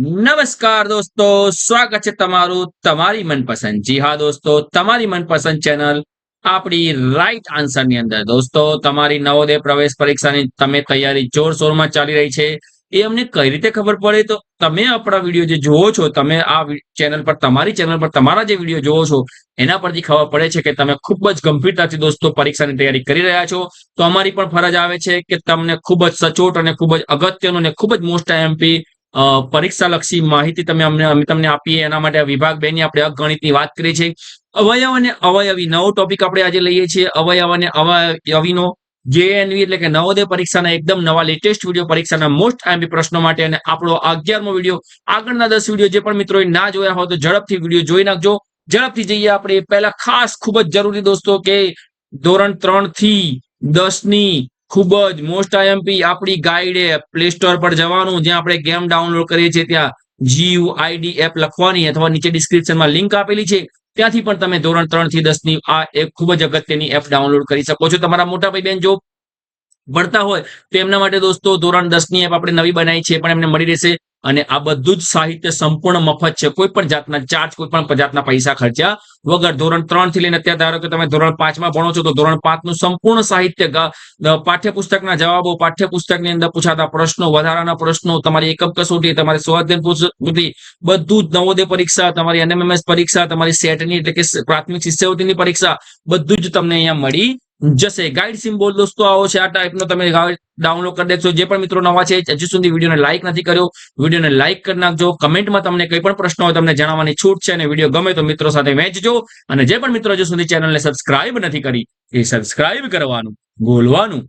નમસ્કાર દોસ્તો, સ્વાગત છે તમારું તમારી મનપસંદ જી હા દોસ્તો, તમારી મનપસંદ ચેનલ આપણી રાઈટ આન્સરની અંદર. દોસ્તો, તમારી નવોદય પ્રવેશ પરીક્ષાની તમે તૈયારી જોરશોરમાં ચાલી રહી છે. એ અમને કઈ રીતે ખબર પડે? તો તમે આપણા વીડિયો જે જોવો છો, તમે આ ચેનલ પર, તમારી ચેનલ પર તમારા જે વીડિયો જોવો છો, એના પરથી ખબર પડે છે કે તમે ખૂબ જ ગંભીરતાથી દોસ્તો પરીક્ષાની તૈયારી કરી રહ્યા છો. તો અમારી પણ ફરજ આવે છે કે તમને ખૂબ જ સચોટ અને ખૂબ જ અગત્યનું અને ખૂબ જ મોસ્ટ એમપી પરીક્ષાલક્ષી માહિતી તમે અમને, અમે તમને આપીએ. એના માટે વિભાગ બેની આપણે અગણિતની વાત કરી છે. અવયવ અને અવયવી, નવો ટોપિક આપણે આજે લઈએ છીએ. અવયવ અને અવયવીનો જેએનવી એટલે કે નવોદય પરીક્ષાના એકદમ નવા લેટેસ્ટ વીડિયો પરીક્ષાના મોસ્ટ આઈએમપી પ્રશ્નો માટે અને આપણો અગિયારમો વીડિયો આગળના દસ વીડિયો જે પણ મિત્રોએ ના જોયા હોય તો ઝડપથી વીડિયો જોઈ નાખજો. ઝડપથી જઈએ આપણે. પહેલા ખાસ ખૂબ જ જરૂરી દોસ્તો કે ધોરણ ત્રણથી દસની ખૂબ જ મોસ્ટ આઈએમપી આપણી ગાઈડ પ્લે સ્ટોર પર જવાનું, જ્યાં આપણે ગેમ ડાઉનલોડ કરીએ છીએ, ત્યાં જીયુ આઈડી એપ લખવાની અથવા નીચે ડિસ્ક્રિપ્શનમાં લિંક આપેલી છે. ત્યાંથી પણ તમે ધોરણ ત્રણથી દસની આ એક ખૂબ જ અગત્યની એપ ડાઉનલોડ કરી શકો છો. તમારા મોટા ભાઈ બેન જો ભણતા હોય, તો એમના માટે દોસ્તો ધોરણ દસની એપ આપણે નવી બનાવી છે, પણ એમને મળી રહેશે. અને આ બધું જ સાહિત્ય સંપૂર્ણ મફત છે. કોઈ પણ જાતના ચાર્જ કોઈ પણ જાતના પૈસા ખર્ચ્યા વગર ધોરણ ત્રણથી લઈને અત્યારે ધારો કે તમે ધોરણ પાંચમાં ભણો છો, તો ધોરણ પાંચનું સંપૂર્ણ સાહિત્ય પાઠ્યપુસ્તકના જવાબો પાઠ્યપુસ્તકની અંદર પૂછાતા પ્રશ્નો, વધારાના પ્રશ્નો, તમારી એકમ કસોટી, તમારી સ્વાધ્યન પૂછતી બધું જ નવોદય પરીક્ષા, તમારી એનએમએમએસ પરીક્ષા, તમારી સેટની એટલે કે પ્રાથમિક શિષ્યવૃત્તિની પરીક્ષા, બધું જ તમને અહીંયા મળી જશે. ગાઈડ સિમ્બોલ દોસ્તો, આવો છે આ ટાઈપનો તમે ડાઉનલોડ કરી દેખશો જે પણ મિત્રો નવા છે, હજુ સુધી વિડીયોને લાઈક નથી કર્યો, વિડીયોને લાઈક કરી નાખજો. કમેન્ટમાં તમને કઈ પણ પ્રશ્ન હોય, તમને જણાવવાની છૂટ છે અને વીડિયો ગમે તો મિત્રો સાથે વહેંચજો. અને જે પણ મિત્રો હજુ સુધી ચેનલને સબસ્ક્રાઇબ નથી કરી, એ સબસ્ક્રાઇબ કરવાનું બોલવાનું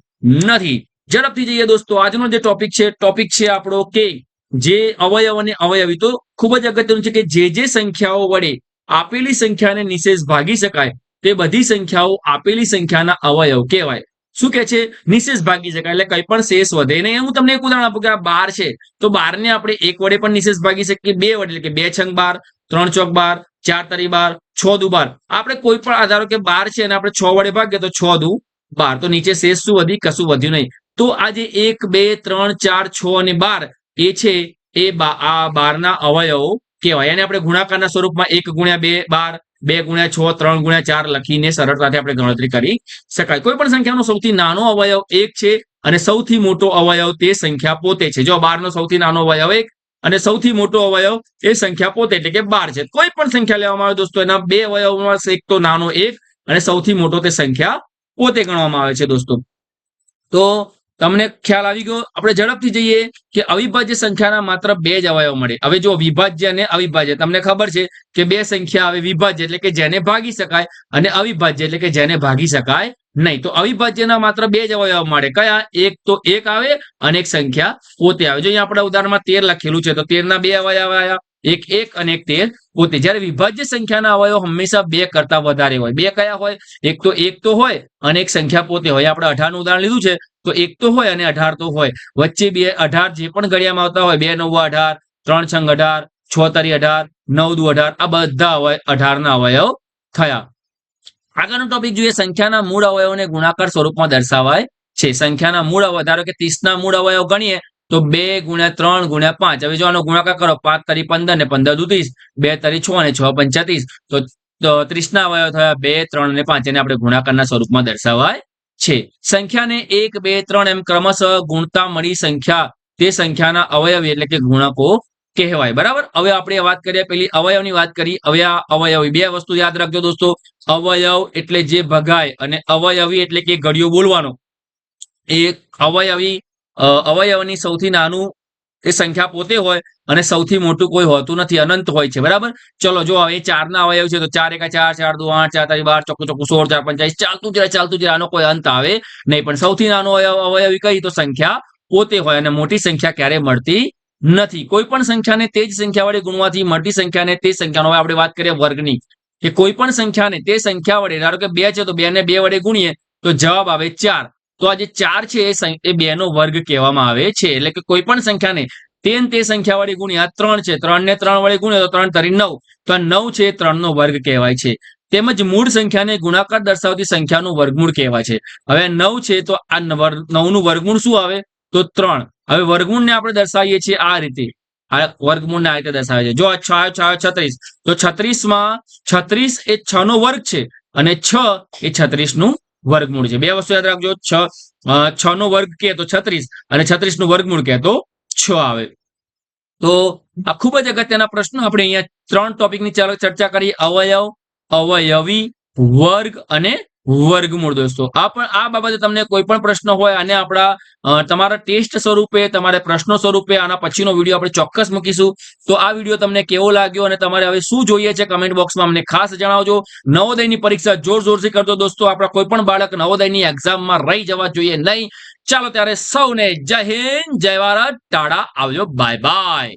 નથી. ઝડપથી જઈએ દોસ્તો. આજનો જે ટોપિક છે ટોપિક છે આપણો કે જે અવયવ અને અવયવી. તો ખૂબ જ અગત્યનું છે કે જે જે સંખ્યાઓ વડે આપેલી સંખ્યાને નિશેષ ભાગી શકાય. તે બધી સંખ્યાઓ આપેલી સંખ્યાના અવયવ કહેવાય. શું કે છે? નિશેષ ભાગી શકાય, એટલે કઈ પણ શેષ વધે. નહીં હું તમને એક ઉદાહરણ આપું કે આ બાર છે, તો બાર ને આપણે એક વડે પણ નિશેષ ભાગી શકીએ. બે વડે, એટલે કે બે છંગ બાર, ત્રણ ચોક બાર, ચાર તરી બાર, છ દુ બાર. આપણે કોઈ પણ આધારો કે બાર છે અને આપણે છ વડે ભાગીએ તો છ દુ બાર. તો નીચે શેષ શું વધી? કશું વધ્યું નહીં. તો આ જે એક, બે, ત્રણ, ચાર, છ અને બાર, એ છે, એ આ બારના અવયવો કહેવાય. એને આપણે ગુણાકારના સ્વરૂપમાં એક ગુણ્યા બે બાર બે ગુણ્યા છ, ત્રણ ગુણ્યા ચાર લખીને સરળતાથી આપણે ગણતરી કરી શકાય. કોઈ પણ સંખ્યાનો સૌથી નાનો અવયવ એક છે અને સૌથી મોટો અવયવ તે સંખ્યા પોતે છે. જો બાર નો સૌથી નાનો અવયવ એક અને સૌથી મોટો અવયવ એ સંખ્યા પોતે, એટલે કે બાર છે. કોઈ પણ સંખ્યા લેવામાં આવે દોસ્તો, એના બે અવયવમાં એક તો નાનો એક અને સૌથી મોટો તે સંખ્યા પોતે ગણવામાં આવે છે દોસ્તો. તો તમને ખ્યાલ આવી ગયો? આપણે ઝડપથી જઈએ કે અવિભાજ્ય સંખ્યાના માત્ર બે જ અવયવ મળે. હવે જો વિભાજ્ય અને અવિભાજ્ય, તમને ખબર છે કે બે સંખ્યા આવે વિભાજ્ય એટલે કે જેને ભાગી શકાય અને અવિભાજ્ય એટલે કે જેને ભાગી શકાય નહીં. તો અવિભાજ્યના માત્ર બે જ અવયવ મળે. કયા? એક તો એક આવે અને એક સંખ્યા પોતે આવે. જો અહીંયા આપણે ઉદાહરણમાં તેર લખેલું છે, તો તેરના બે અવયવ આવ્યા. એક એક અને એક તેર પોતે. જ્યારે વિભાજ્ય સંખ્યાના અવયવ હંમેશા બે કરતા વધારે હોય. બે કયા હોય? એક તો એક તો હોય અને એક સંખ્યા પોતે હોય. આપણે અઢારનું ઉદાહરણ લીધું છે. તો એક તો હોય અને અઢાર તો હોય. વચ્ચે બે અઢાર જે પણ ઘડિયામાં આવતા હોય, બે નવ અઢાર, ત્રણ છંગ અઢાર, છ તારી અઢાર, નવ દુ અઢાર, આ બધા અવય, અઢારના અવયવ થયા. આગળનો ટોપિક જોઈએ. સંખ્યાના મૂળ અવયવને ગુણાકાર સ્વરૂપમાં દર્શાવાય છે. સંખ્યાના મૂળ અવયવ, ધારો કે ત્રીસના મૂળ અવયવ ગણીએ તો બે ગુણ્યા ત્રણ ગુણ્યા પાંચ. હવે જો આનો ગુણાકાર કરો પાંચ તરી પંદર ને પંદર દુ ત્રીસ બે તરી છ અને છ પંચાત્રીસ તો ત્રીસના અવયવ થયા બે, ત્રણ અને પાંચ. એને આપણે ગુણાકારના સ્વરૂપમાં દર્શાવાય છે. સંખ્યાને એક, બે, ત્રણ એમ ક્રમશઃ ગુણતા મળી સંખ્યા. તે સંખ્યાના અવયવ એટલે કે ગુણકો કહેવાય. બરાબર? હવે આપણે વાત કરીએ પેલી અવયવની વાત કરી. હવે અવયવી. બે વસ્તુ યાદ રાખજો દોસ્તો. અવયવ એટલે જે ભગાય અને અવયવી એટલે કે ઘડિયો બોલવાનો. એક અવયવી અવયવની સૌથી નાનું એ સંખ્યા પોતે હોય અને સૌથી મોટું કોઈ હોતું નથી, અનંત હોય છે. બરાબર? ચલો, જો હવે ચાર ના અવયવ છે, તો ચાર એકા ચાર ચાર દો આઠ, ચાર તારી બાર ચોખ્ખું ચોખ્ખું સોળ, ચાર પંચાવીસ ચાલતું જાય ચાલતું જાય આનો કોઈ અંત આવે નહીં. પણ સૌથી નાનો અવયવી કઈ, તો સંખ્યા પોતે હોય અને મોટી સંખ્યા ક્યારે મળતી નથી. કોઈ પણ સંખ્યાને તે જ સંખ્યા વડે ગુણવાથી મળતી સંખ્યાને તે સંખ્યાનો આપણે વાત કરીએ વર્ગની, કે કોઈ પણ સંખ્યાને તે સંખ્યા વડે, ધારો કે બે છે, તો બે ને બે વડે ગુણીએ, તો જવાબ આવે ચાર. તો આ જે ચાર છે, એ બે નો વર્ગ કહેવામાં આવે છે. એટલે કે કોઈ પણ સંખ્યાને તેન તે સંખ્યા વડે ગુણ્યા ત્રણ છે. ત્રણ ને ત્રણ વળી ગુણ્યા તો ત્રણ તરી નવ. તો આ નવ છે ત્રણ નો વર્ગ કહેવાય છે. તેમજ મૂળ સંખ્યાને ગુણાકાર દર્શાવતી સંખ્યાનું વર્ગમૂળ કહેવાય છે. હવે નવ છે તો આ નવનું વર્ગમૂળ શું આવે? તો ત્રણ. હવે વર્ગમૂળને આપણે દર્શાવીએ છીએ આ રીતે. આ વર્ગમૂળને આ રીતે દર્શાવે છે. જો આ છ છ છત્રીસ. તો છત્રીસમાં છત્રીસ એ છ નો વર્ગ છે. અને છ એ છત્રીસનું વર્ગમૂળ છે. બે વસ્તુ યાદ રાખજો. છ છ નો વર્ગ કે તો છત્રીસ અને છત્રીસનું વર્ગમૂળ કે તો છ આવે. તો આ ખૂબ જ અગત્યના પ્રશ્નો. આપણે અહીંયા ત્રણ ટોપિકની ચર્ચા કરી અવયવ, અવયવી, વર્ગ અને વર્ગમૂળ દોસ્તો. આ પણ, આ બાબતે તમને કોઈ પણ પ્રશ્ન હોય અને આપણા તમારા ટેસ્ટ સ્વરૂપે, તમારે પ્રશ્નો સ્વરૂપે આના પછીનો વીડિયો આપણે ચોક્કસ મૂકીશું. તો આ વીડિયો તમને કેવો લાગ્યો અને તમારે હવે શું જોઈએ છે કમેન્ટ બોક્સમાં અમને ખાસ જણાવજો. નવોદયની પરીક્ષા જોર જોરથી કરજો દોસ્તો. આપણા કોઈ પણ બાળક નવોદયની એક્ઝામમાં રહી જવા જોઈએ નહીં. ચાલો ત્યારે સૌને જય હિન્દ, જય ભારત. ટાડા આવજો. Bye bye